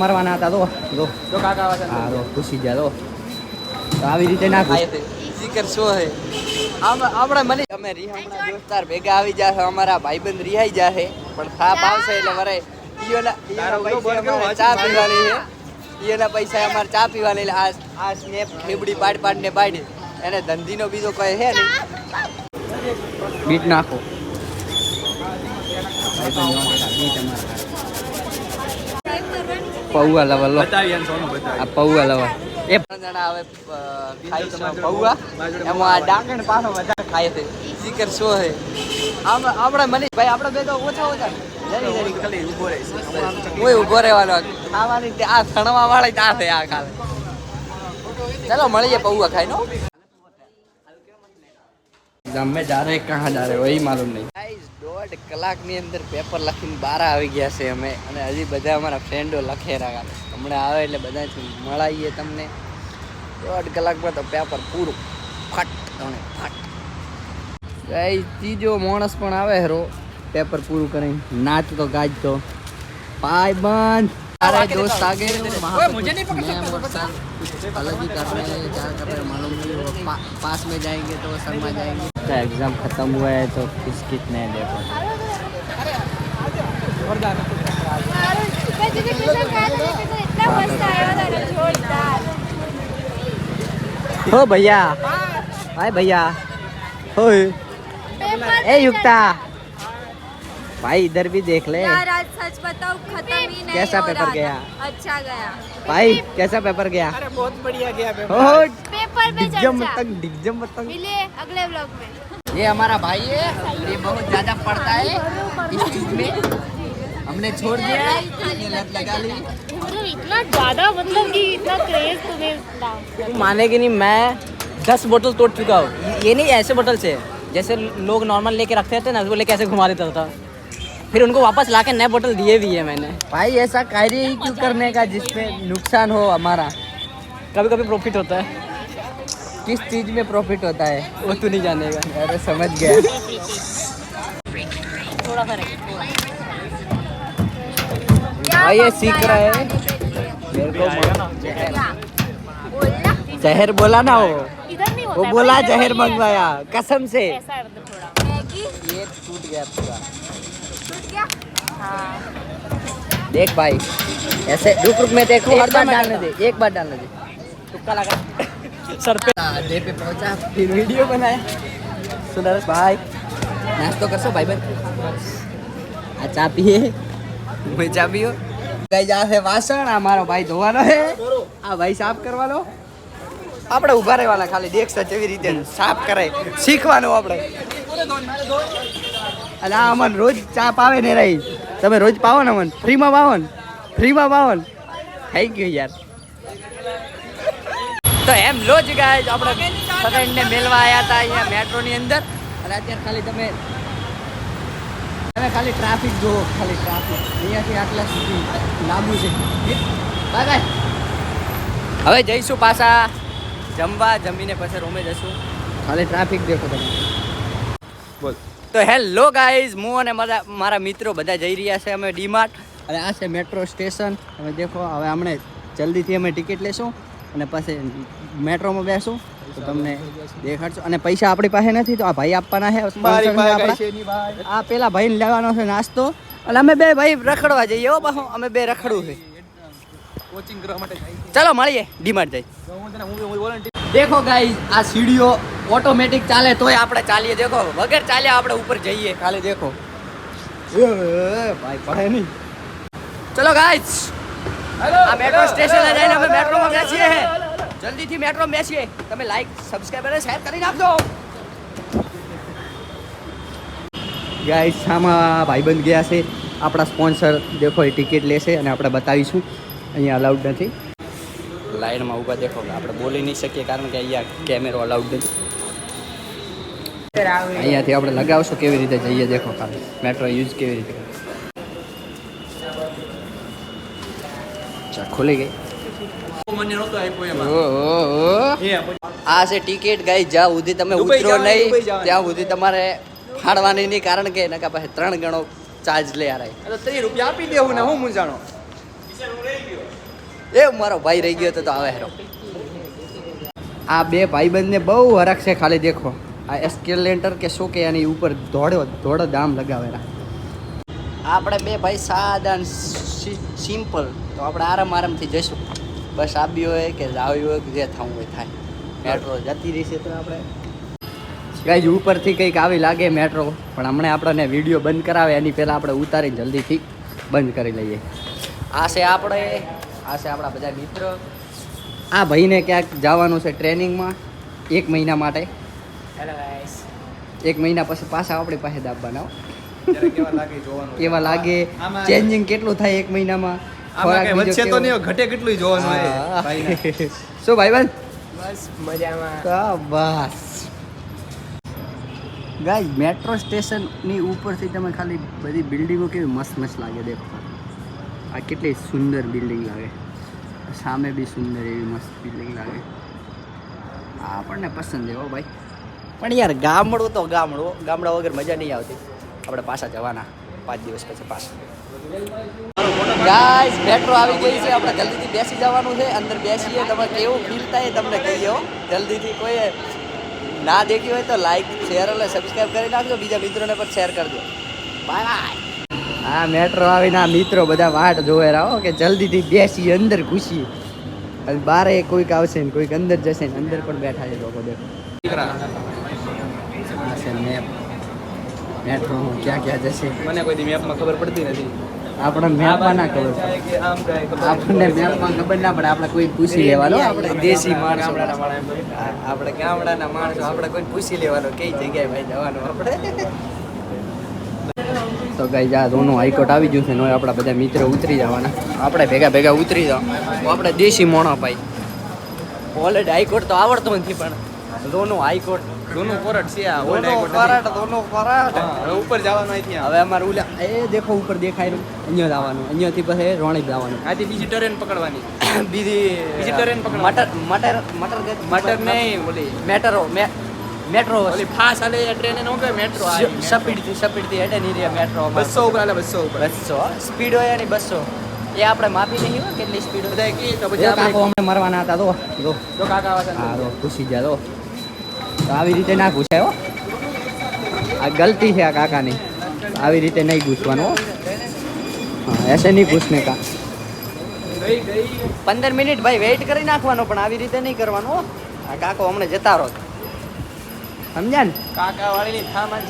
મારવાના હતા તો જો જો કાકા આવે છે હા તો ઘૂસી ગયા તો આવી રીતે ના જીકર શું હે આમ આપણે મળી અમે રિહામણા દોસ્તાર ભેગા આવી જાશે અમારા ભાઈબંધ રિહાઈ જાશે પણ થાપ આવશે એટલે વરે ઈયોના ઈયોના પૈસે ચા પીવાની છે. ઈયોના પૈસા અમારે ચા પીવાની એટલે આ આ સ્નેપ ખેબડી પાડ પાડ ને પાડી. એને ધંધીનો બીજો કહે છે ને બીટ નાખો. બીટ અમારા. પૌવા લાવા લો. આ પૌવા લાવા. એ જણા હવે ખાઈ છે પૌવા. એમાં આ ડાંગણ પાછો વધારે ખાય છે. જીકર શું હે આમ આપણે મની ભાઈ આપણે બે તો ઓછા ઓછા. ખાલી કોઈ ઊભો રહેવાનો. ખાવાની આ સણવા વાળી તા છે આ કાલે ચાલો મળીએ પૌવા ખાઈ નો एग्जाम में जा रहे हैं कहाँ जा रहे हैं वही मालूम नहीं ગાઈસ દોઢ કલાકની અંદર પેપર લખીને બહાર આવી ગયા છે અમે અને હજી બધા અમારા ફ્રેન્ડો લખે રહ્યા હમણાં આવે એટલે બધાથી મળાઈએ તમને દોઢ કલાકમાં તો પેપર પૂરું ફટ અને ફટ ગાઈસ ત્રીજો માણસ પણ આવે હેરો પેપર પૂરું કરીને નાચ તો ગાજ તો पाई बंद अरे दोस्त आगे वहाँ पे कुछ मैम और सर कुछ अलग ही कर रहे हैं क्या कर रहे हैं मालूम नहीं वो पा, पास में जाएंगे तो शर्मा जाएंगे उसका एग्ज़ाम ख़त्म हुआ है तो किस कितने देखो हो भैया। हाय भैया। हो ए युक्ता। भाई इधर भी देख ले। यार आज सच बताओ खत्म ही नहीं कैसा पेपर गया? अच्छा गया। भाई कैसा पेपर गया? अरे बहुत बढ़िया गया पेपर पेपर पे डिग्जम चर्चा। मिले अगले व्लॉग में। ये हमारा भाई है ये बहुत ज़्यादा पढ़ता है। इस चीज़ में हमने छोड़ दिया है लत लगा ली। मतलब इतना ज़्यादा मतलब कि इतना क्रेज तुम्हें मानेगी नहीं मैं दस बोतल तोड़ चुका हूँ। ये नहीं ऐसे बोतल से। जैसे लोग नॉर्मल लेके रखते थे ना वो लेके ऐसे घुमा देता था। फिर उनको वापस ला के नए बोतल दिए भी है मैंने। भाई ऐसा कार्य ही क्यों करने का जिसपे नुकसान हो हमारा? कभी कभी प्रॉफिट होता है। किस चीज़ में प्रॉफिट होता है वो तू नहीं जानेगा। अरे समझ गया। थोड़ा भाई ये सीख रहा है। मेरे को जहर बोला ना वो। वो बोला जहर मंगवाया। कसम से। ये टूट गया पूरा। हाँ देख भाई ऐसे रुक रुक में देखो एक बार डालने दे। एक बार डालने दे। तुक्का लगा। सर पे डे पे पहुंचा फिर वीडियो बनाया सुंदर भाई नाश्तो कर सो भाई बन આ ચા પીએ મેં ચા પીઓ ગઈ જાશે વાસણ આ મારો ભાઈ ધોવાનો છે આ ભાઈ સાફ કરવાનો આપણે ઊભા રહેવાના ખાલી દેખશે કેવી રીતે સાફ કરે શીખવાનું આપણે અને આ અમન રોજ ચા પાવે ને રહી તમે રોજ પાવો ને અમન ફ્રીમાં પાવો ને ફ્રીમાં પાવો ને થઈ ગયું યાર તો એમ લો જ ગાય આપણે ફ્રેન્ડને મેળવા આવ્યા હતા અહીંયા મેટ્રોની અંદર. અને અત્યારે ખાલી તમે તમે ખાલી ટ્રાફિક જુઓ, ખાલી ટ્રાફિક અહીંયાથી આટલા સુધી લાંબુ છે. બાય હવે જઈશું પાછા. જમવા, જમીને પછી રૂમે જશું ખાલી ટ્રાફિક દેખો તમે. બોલ. તો હેલો ગાઈઝ હું અને મારા મારા મિત્રો બધા જઈ રહ્યા છે અમે ડીમાર્ટ. અને આ છે મેટ્રો સ્ટેશન. હવે દેખો, હવે હમણાં જલ્દીથી અમે ટિકિટ લેશું. અને પછી મેટ્રોમાં બેસું તો તમને દેખાડશો. અને પૈસા આપણી પાસે નથી તો આ ભાઈ આપવાના છે. આ પેલા ભાઈને લેવાનો છે નાસ્તો. અને અમે બે ભાઈ રખડવા જઈએ હો પાછો. અમે બે રખડવું છે. કોચિંગ કરવા માટે ચાલો મળીએ. ડીમાર્ટ જઈ દેખો ગાઈ આ સીડીઓ ઓટોમેટિક ચાલે તોય આપણે ચાલીએ. દેખો વગર ચાલ્યા આપણે ઉપર જઈએ. ખાલી દેખો. ભાઈ પડે નહીં. ચલો ગાઈઝ આ મેટ્રો સ્ટેશન જઈને અમે મેટ્રોમાં બેસીએ. જલ્દીથી મેટ્રો બેસીએ. તમે લાઈક સબસ્ક્રાઈબ અને શેર કરી નાખજો. ગાઈસ સામા ભાઈબંધ ગયા છે. આપણા સ્પોન્સર દેખો એ ટિકિટ લેશે અને આપણે બતાવીશું. અહીંયા અલાઉડ નથી. લાઈનમાં ઊભા દેખો આપણે બોલી નહીં શકીએ કારણ કે અહીંયા કેમેરો અલાઉડ નથી. અહીંયાથી આપણે લગાવશું કેવી રીતે જઈએ દેખો ખાલી મેટ્રો યુઝ કેવી રીતે. ખુલી ગઈ. આ છે ટિકિટ ગઈ જ્યાં સુધી તમે ઉતરો નહીં ત્યાં સુધી તમારે ફાડવાની નહીં કારણ કે એના પાસે ત્રણ ગણો ચાર્જ લે આ રહી ત્રીસ રૂપિયા આપી દેવું ને હું મૂંઝાણો? એ મારો ભાઈ રહી ગયો તો આવે હેરો. આ બે ભાઈબંધને બહુ હરખ છે ખાલી દેખો. આ એસ્કેલેન્ટર કે શું કે એની ઉપર દોડો દોડો દામ લગાવેલા આપણે બે ભાઈ સાદા સિમ્પલ તો આપણે આરામ આરામથી જઈશું. બસ આવી હોય કે જાવી હોય કે જે થવું હોય થાય. મેટ્રો જતી રહેશે તો આપણે. ગાઈઝ ઉપરથી કંઈક આવી લાગે મેટ્રો પણ હમણાં આપણને વીડિયો બંધ કરાવે એની પહેલાં આપણે ઉતારીને જલ્દીથી બંધ કરી લઈએ. આ છે આપણે આ છે આપણા બધા મિત્ર. આ ભાઈને ક્યાંક જવાનું છે ટ્રેનિંગમાં એક મહિના માટે. એક મહિના પછી પાછા આપણી પાસે દાબવાના. કેવા લાગે ચેન્જિંગ કેટલું થાય એક મહિનામાં? આમાં વચ્ચે તો નહીં ઘટે કેટલું જોવાનું હોય. શું ભાઈબંધ બસ મજામાં. બસ ગાય મેટ્રો સ્ટેશનની ઉપરથી તમે ખાલી બધી બિલ્ડિંગો કેવી મસ્ત મસ્ત લાગે દેખો આ કેટલી સુંદર બિલ્ડિંગ લાગે. સામે બી સુંદર એવી મસ્ત બિલ્ડિંગ લાગે. આ આપણને પસંદ છે હો ભાઈ. પણ યાર ગામડું તો ગામડું. ગામડા વગર મજા નહીં આવતી. આપણે પાછા જવાના. પાંચ દિવસ પછી પાછું. ગાઈસ મેટ્રો આવી ગઈ છે. આપણે જલ્દીથી બેસી જવાનું છે. અંદર બેસીએ. તમે કેવું ફીલ થાય તમને કહીએ જલ્દીથી કોઈ ના દેખી હોય તો લાઈક શેર અને સબસ્ક્રાઈબ કરી નાખજો. બીજા મિત્રોને પણ શેર કરજો. બાય બાય હા મેટ્રો આવીને આ મિત્રો બધા વાટ જોવે રહો કે જલ્દીથી બેસી અંદર ઘૂસી અને બારે કોઈક આવશે ને કોઈક અંદર જશે ને અંદર પણ બેઠા છે લોકો દેખો દીકરા, મેટ્રો ક્યાં ક્યાં જશે? મને કોઈ મેપમાં ખબર પડતી નથી. આપણને મેપમાં ના ખબર આપણને મેપમાં ખબર ના પડે. આપણે કોઈ પૂછી લેવાનું આપણે દેશી માણસો. આપણે ગામડાના માણસો. આપણે કોઈ પૂછી લેવાનું કઈ જગ્યાએ ભાઈ જવાનું આપણે. તો કઈ જા ધોનું હાઈકોર્ટ આવી ગયું છે. ને આપણા બધા મિત્રો ઉતરી જવાના. આપણે ભેગા ભેગા ઉતરી જાવ આપણે દેશી મોણો ભાઈ. ઓલરેડી હાઈકોર્ટ તો આવડતો નથી પણ દોનો હાઈકોર્ટ જૂનું કોરટ છે આ દોનો court ફરાટ નથી. દોનો હવે ઉપર જવાનું અહીંથી ત્યાં હવે અમારે ઉલા એ દેખો ઉપર દેખાય અહીંયા જવાનું અહીંયાથી પછી રોણી જવાનું આથી બીજી ટ્રેન પકડવાની. બીજી બીજી ટ્રેન પકડ મટર મટર મટર મટર નહીં ઓલી. મેટરો મેટ્રો ઓલી ફાસ્ટ આલે ટ્રેન નો કે મેટ્રો સ્પીડથી સ્પીડથી હેડે રહ્યા મેટ્રો બસો ઉપર આલે બસો ઉપર. બસો સ્પીડ હોય એની બસો. એ આપણે માપી નહીં હોય કેટલી સ્પીડ બધા કી તો પછી આપણે મરવાના હતા તો જો. જો કાકા વાત હા તો ખુશી ગયા તો તો આવી રીતે ના ઘૂસાય હો. આ ગલતી છે આ કાકાની. આવી રીતે નહીં ઘૂસવાનું હો. એસે નહીં ઘૂસને કા. પંદર મિનિટ ભાઈ વેઇટ કરી નાખવાનો પણ આવી રીતે નહીં કરવાનું આ કાકો હમણાં જતા રહો. સમજ્યા ને? કાકા વાળી થામાન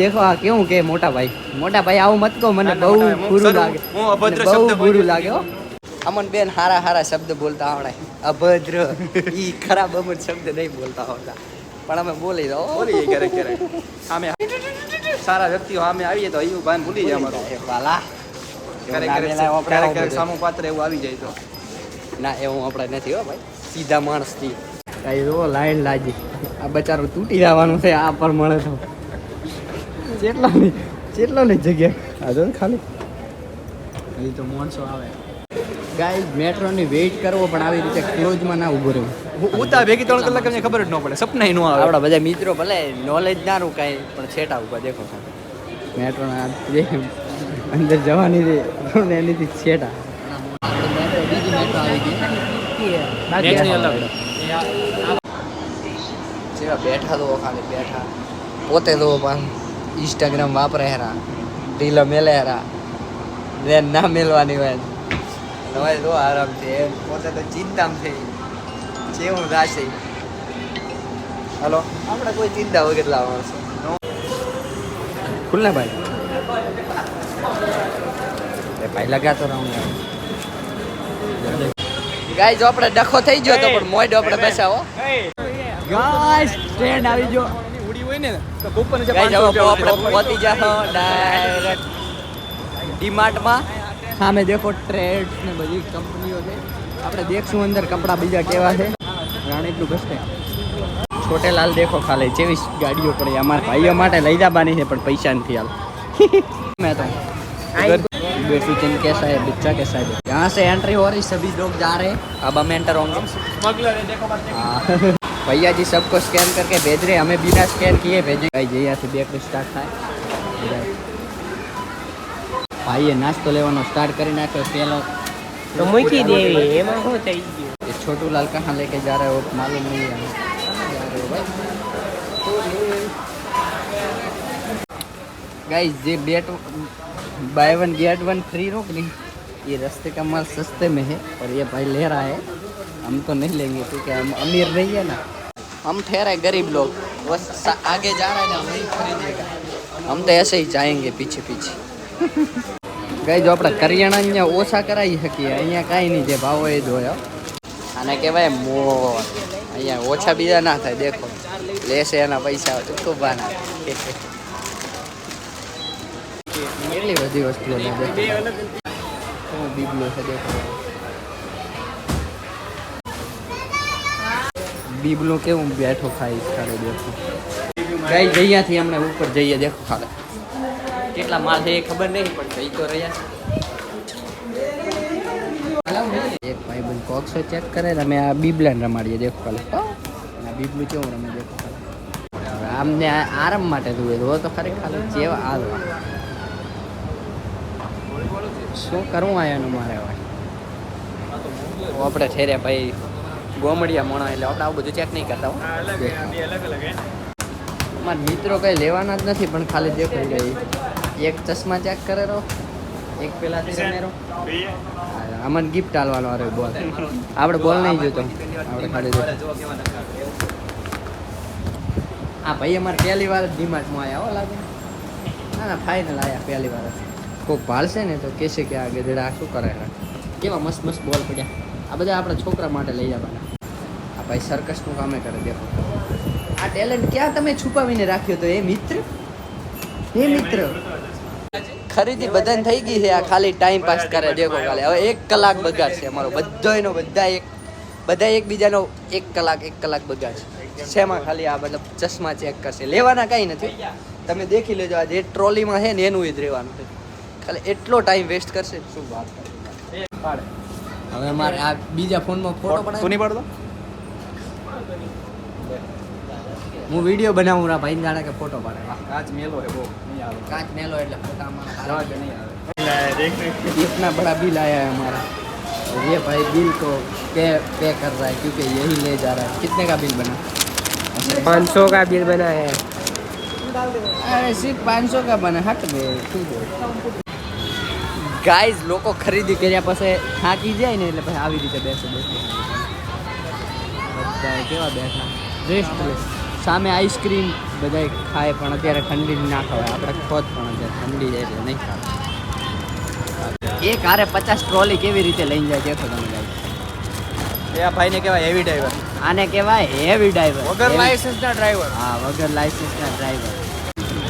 દેખો આ કેવું કે મોટા ભાઈ. મોટા ભાઈ આવું મત કહો મને બહુ બુરું લાગે. બહુ બુરું લાગે હો. અમન બેન હારા હારા શબ્દ બોલતા આવડે. અભદ્ર. એ ખરાબ અમન શબ્દ નહીં બોલતા આવડતા. પણ અમે બોલી દો. બોલીએ ક્યારેક ક્યારેક. સામે સારા વ્યક્તિઓ સામે આવીએ તો એવું ભાન ભૂલી જાય અમારું. વાલા. ક્યારેક ક્યારેક ક્યારેક. સામું પાત્ર એવું આવી જાય તો. ના એવું આપણે નથી હો ભાઈ. સીધા માણસથી કઈ જો લાઈન લાજી આ બચારો તૂટી જવાનું છે આ પર મળે તો. કેટલો ની કેટલો ની જગ્યા આ જો ને ખાલી? અહીં તો માણસો આવે. ગાય મેટ્રોની વેઇટ કરવો પણ આવી રીતે ક્લોઝમાં ના ઊભો રહેવું. હું ઉતા ભેગી ત્રણ કલાક અમને ખબર જ ન પડે સપના ન આવે. આપણા બધા મિત્રો ભલે નોલેજ ના રૂ કાંઈ પણ છેટા ઉપર દેખો મેટ્રોના જે અંદર જવાની ને એનીથી છેટા. જેવા બેઠા લોકો ખાલી બેઠા. પોતે તો પણ ઇન્સ્ટાગ્રામ વાપરે હેરા રીલો મેલે હેરા. રેન ના મેલવાની હોય. હવે તો આરામથી એમ પોતે તો ચિંતામ થઈ જેવું રાશે હલો આપણે કોઈ ચિંતા વગર લાવવાનું છે. ખુલ્લા ભાઈ? ભાઈ લગાતો રહું ગાય જો આપણે ડખો થઈ ગયો તો પણ મોય આપણે બસાવો. ગાઈસ ટ્રેન આવી ગયો. ઉડી હોય ને તો કૂપન છે ગાઈસ 500 હવે રૂપિયા આપણે પહોંચી જાઓ ડાયરેક્ટ ડીમાર્ટમાં. સામે દેખો ટ્રેડ્સ ને બધી કંપનીઓ છે આપણે દેખશું અંદર કપડાં બીજા કેવા છે રાણીપુર બસ સ્ટેન્ડ છોટેલાલ દેખો ખાલી જેવી ગાડીઓ પડી અમારા ભાઈઓ માટે લઈ જવાની છે પણ પૈસા નથી હાલ मैं तो बेटू चंद कैसा है बच्चा कैसा है यहाँ से एंट्री हो रही सभी लोग जा रहे हैं अब हम एंटर होंगे સ્મગલર એ દેખો બાર हाँ भैया जी सबको स्कैन करके भेज रहे हैं हमें बिना स्कैन किए भेजे भाई जी यहाँ से देख स्टार्ट થાય ભાઈએ નાસ્તો લેવાનો સ્ટાર્ટ કરી નાખ્યો પેલો तो મૂકી દેવી એમાં શું થઈ ગયું ये छोटू लाल कहाँ लेके जा रहे हो मालूम नहीं है हमें। कहाँ जा रहे हो भाई गाइस ये bet buy one get one free रोक नहीं ये रास्ते का माल सस्ते में है और ये भाई ले रहा है हम तो नहीं लेंगे क्योंकि हम अमीर नहीं है ना हम ठहरे गरीब लोग बस सा- आगे जा रहा है ना वही खरीदेगा हम तो ऐसे ही जाएंगे पीछे पीछे ગઈ જો આપણે કરિયાણા અહીંયા ઓછા કરાવી શકીએ. અહીંયા કાંઈ નહીં, જે ભાવ એ જોયો અને કહેવાય મોર. અહીંયા ઓછા બીજા ના થાય, દેખો. લેશે એના પૈસા ચૂકવવાના કેટલી બધી વસ્તુઓ બીબલો છે, દેખો. બીબલો કેવું બેઠો ખાઈ ખાડે દેખો. ગઈ જઈયાથી અમને ઉપર જઈએ, દેખો ખાડે કેટલા માલ છે એ ખબર નહીં પણ થઈ તો રહ્યા છે. એક ભાઈ બંધ કોક્સો ચેક કરે અમે આ બીબલાને રમાડીએ દેખો ખાલી. આ બીબલું કેવું રમે દેખો ખાલી. આમને આરામ માટે જોવે તો તો ખરેખર ચેવ આ શું કરવું આયાનું મારે હવે? તો આપણે ઠેર્યા ભાઈ ગોમડિયા મોણા એટલે આપણે આવું બધું ચેક નહીં કરતા હો. અમારા મિત્રો કઈ લેવાના જ નથી પણ ખાલી દેખો ગઈ એક ચશ્મા ચેક કરે રહો. એક પેલા રહો. આમાં ગિફ્ટ આલવાનો અરે બોલ. આપણે બોલ નહીં જોતો. આપણે ખાલી. હા ભાઈ અમારે પહેલી વાર ડીમાર્ટમાં આવ્યા હો લાગે. ના ના ફાઇનલ આવ્યા પહેલી વાર કોઈક ભાળશે ને તો કહેશે કે આ ગધેડા શું કરે કેવા મસ્ત મસ્ત બોલ પડ્યા. આ બધા આપણા છોકરા માટે લઈ જવાના. આ ભાઈ સર્કસનું કામે કરે દેખો આ ટેલેન્ટ ક્યાં તમે છુપાવીને રાખ્યો તો એ મિત્ર? હે મિત્ર? ખરીદી બધાને થઈ ગઈ છે. આ ખાલી ટાઈમ પાસ કરે દેખો ખાલી હવે એક કલાક બગાડશે અમારો. બધો એનો બધા એક બધા એકબીજાનો એક કલાક એક કલાક બગાડશે શેમાં ખાલી આ મતલબ ચશ્મા ચેક કરશે. લેવાના કાંઈ નથી. તમે દેખી લેજો આ જે ટ્રોલીમાં છે ને એનું જ રહેવાનું છે. ખાલી એટલો ટાઈમ વેસ્ટ કરશે. શું વાત હવે મારે આ બીજા ફોનમાં ફોટો પડાય નહીં પાડતો હું વિડીયો બનાવું રા ભાઈ જાણે કે ફોટો પાડે વાહ. કાચ મેલો હે બહુ નહીં આવે कांच मेलो એટલે ફોટામાં જવા દે, નહીં આવે इतना बड़ा बिल आया है हमारा और ये भाई बिल को पे पे कर रहा है क्योंकि यही ले जा रहा है कितने का बिल बना પાંચ સો કા બિલ બના હે अरे सिर्फ पाँच सौ का बना हट गए ગાઈઝ લોકો ખરીદી કર્યા પછી થાકી જાય ને એટલે પછી આવી રીતે બેસે બેસે બધા કેવા બેઠા રેસ્ટ લે સામે આઈસ્ક્રીમ બધા ખાય પણ અત્યારે ઠંડી ના ખવાય. આપણે ખોદ પણ અત્યારે ઠંડી જાય એટલે નહીં ખાવાય એક હારે પચાસ ટ્રોલી કેવી રીતે લઈને જાય દેખો તમે guys. એ ભાઈને કહેવાય હેવી ડ્રાઈવર આને કહેવાય હેવી ડ્રાઈવર વગર લાયસન્સના ડ્રાઈવર હા વગર લાયસન્સના ડ્રાઈવર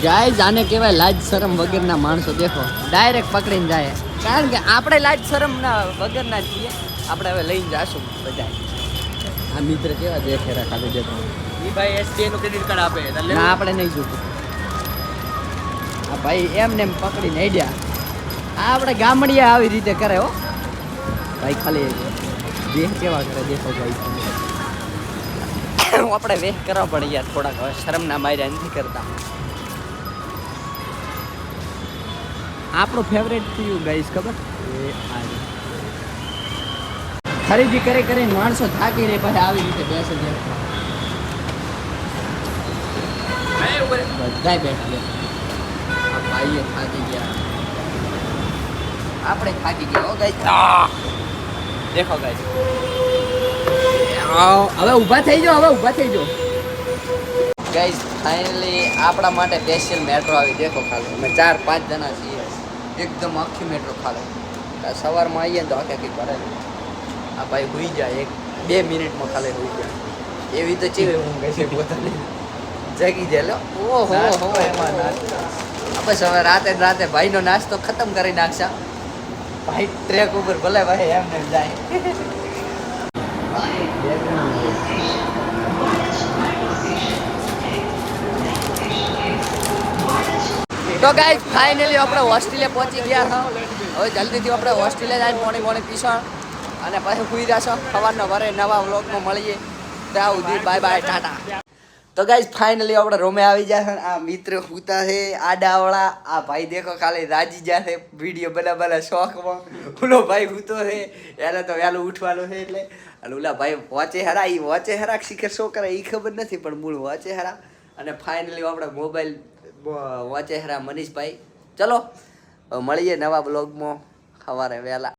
ગાઈઝ આને કહેવાય લાજ શરમ વગરના માણસો દેખો. ડાયરેક્ટ પકડીને જાય. કારણ કે આપણે લાજ શરમના વગરના જ છીએ. આપણે હવે લઈને જાશું બધા આ મિત્ર કેવા દેખેરા ખાલી દેખો એ ભાઈ એસબીઆઈ નું ક્રેડિટ કાર્ડ આપે એટલે ના આપણે નહીં જોતું. આ ભાઈ એમ ને એમ પકડીને હેડ્યા. આ આપણે ગામડિયા આવી રીતે કરે હો. ભાઈ ખાલી દેહ કેવા કરે દેખો ભાઈ. આપણે વેહ કરવા પડે યાર થોડાક હવે શરમના માર્યા નથી કરતા. આપણો ફેવરેટ થયું ગાઈસ ખબર? એ આ. ખરીદી કરી કરીને માણસો થાકી રહે પછી આવી રીતે બેસે છે. બધાય બેઠી ગયા આ ભાઈઓ થાકી ગયા. આપણે થાકી ગયા હો ગાઈસ દેખો ગાઈસ હવે ઊભા થઈ જાઓ હવે ઊભા થઈ જાઓ. ગાઈસ ફાઇનલી આપણા માટે સ્પેશિયલ મેટ્રો આવી. દેખો ખાલી અમે ચાર પાંચ જણા છીએ. એકદમ આખી મેટ્રો ખાલી. આ સવારમાં આવીએ ને તો આખી આખી ભરે આ ભાઈ હોઈ જાય એક બે મિનિટમાં ખાલી હોઈ જાય એવી તો હું ઊંઘ છે પોતાને. જાગી જાય ઓહો હો આ બસ હવે રાતે રાતે ભાઈનો નાસ્તો ખતમ કરી નાખશા. ભાઈ ટ્રેક ઉપર ભલે ભાઈ એમને એમ જાય. તો ગાઈસ ફાઇનલી આપણે હોસ્ટેલે પહોંચી ગયા હતા હવે જલ્દીથી આપણે હોસ્ટેલે જઈને મોડી મોડી પીસણ અને પછી સુઈ જશો સવારના વરે નવા વ્લોગમાં મળીએ. ત્યાં સુધી બાય બાય ટાટા. તો ગાઈઝ ફાઇનલી આપણે રોમે આવી જાય આ મિત્ર હુતા છે, આડાવાળા. આ ભાઈ દેખો, ખાલી રાજી જશે વીડિયો બના શોખમાં. ઓલો ભાઈ હુતો છે, એને તો વહેલું ઉઠવાનું છે એટલે. અને ઓલા ભાઈ વોચે હરા એ વોચે હરા શિખર શું કરે એ ખબર નથી, પણ મૂળ વોચે હરા. અને ફાઇનલી આપણે મોબાઈલ વોચે હરા મનીષભાઈ. ચલો, મળીએ નવા બ્લોગમાં સવારે વહેલા.